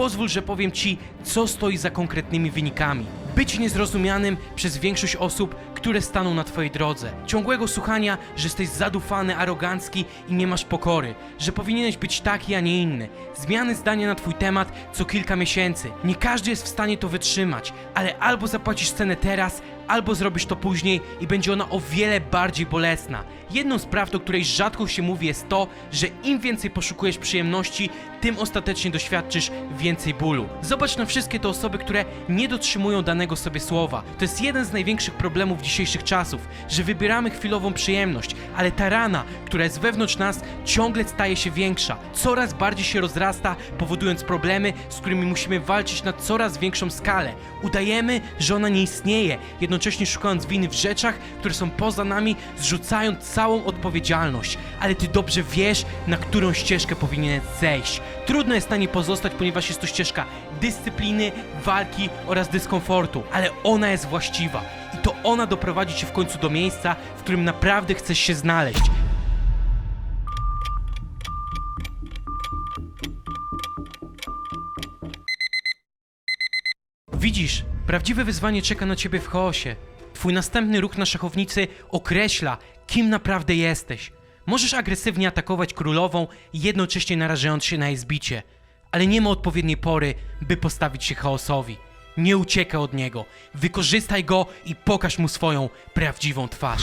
pozwól, że powiem ci, co stoi za konkretnymi wynikami. Być niezrozumianym przez większość osób, które staną na twojej drodze. Ciągłego słuchania, że jesteś zadufany, arogancki i nie masz pokory, że powinieneś być taki, a nie inny. Zmiany zdania na twój temat co kilka miesięcy. Nie każdy jest w stanie to wytrzymać, ale albo zapłacisz cenę teraz, albo zrobisz to później i będzie ona o wiele bardziej bolesna. Jedną z prawd, o której rzadko się mówi, jest to, że im więcej poszukujesz przyjemności, tym ostatecznie doświadczysz więcej bólu. Zobacz na wszystkie te osoby, które nie dotrzymują danego sobie słowa. To jest jeden z największych problemów dzisiejszych czasów, że wybieramy chwilową przyjemność, ale ta rana, która jest wewnątrz nas, ciągle staje się większa, coraz bardziej się rozrasta, powodując problemy, z którymi musimy walczyć na coraz większą skalę. Udajemy, że ona nie istnieje, jednocześnie szukając winy w rzeczach, które są poza nami, zrzucając całą odpowiedzialność. Ale ty dobrze wiesz, na którą ścieżkę powinieneś zejść. Trudno jest na niej pozostać, ponieważ jest to ścieżka dyscypliny, walki oraz dyskomfortu, ale ona jest właściwa. I to ona doprowadzi cię w końcu do miejsca, w którym naprawdę chcesz się znaleźć. Widzisz, prawdziwe wyzwanie czeka na ciebie w chaosie. Twój następny ruch na szachownicy określa, kim naprawdę jesteś. Możesz agresywnie atakować królową, jednocześnie narażając się na jej zbicie, ale nie ma odpowiedniej pory, by postawić się chaosowi. Nie uciekaj od niego, wykorzystaj go i pokaż mu swoją prawdziwą twarz.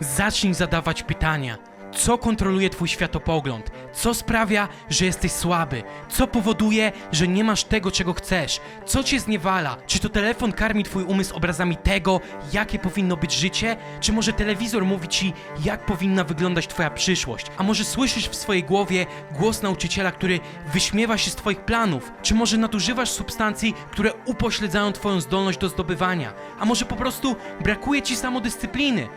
Zacznij zadawać pytania. Co kontroluje twój światopogląd? Co sprawia, że jesteś słaby? Co powoduje, że nie masz tego, czego chcesz? Co cię zniewala? Czy to telefon karmi twój umysł obrazami tego, jakie powinno być życie? Czy może telewizor mówi ci, jak powinna wyglądać twoja przyszłość? A może słyszysz w swojej głowie głos nauczyciela, który wyśmiewa się z twoich planów? Czy może nadużywasz substancji, które upośledzają twoją zdolność do zdobywania? A może po prostu brakuje ci samodyscypliny?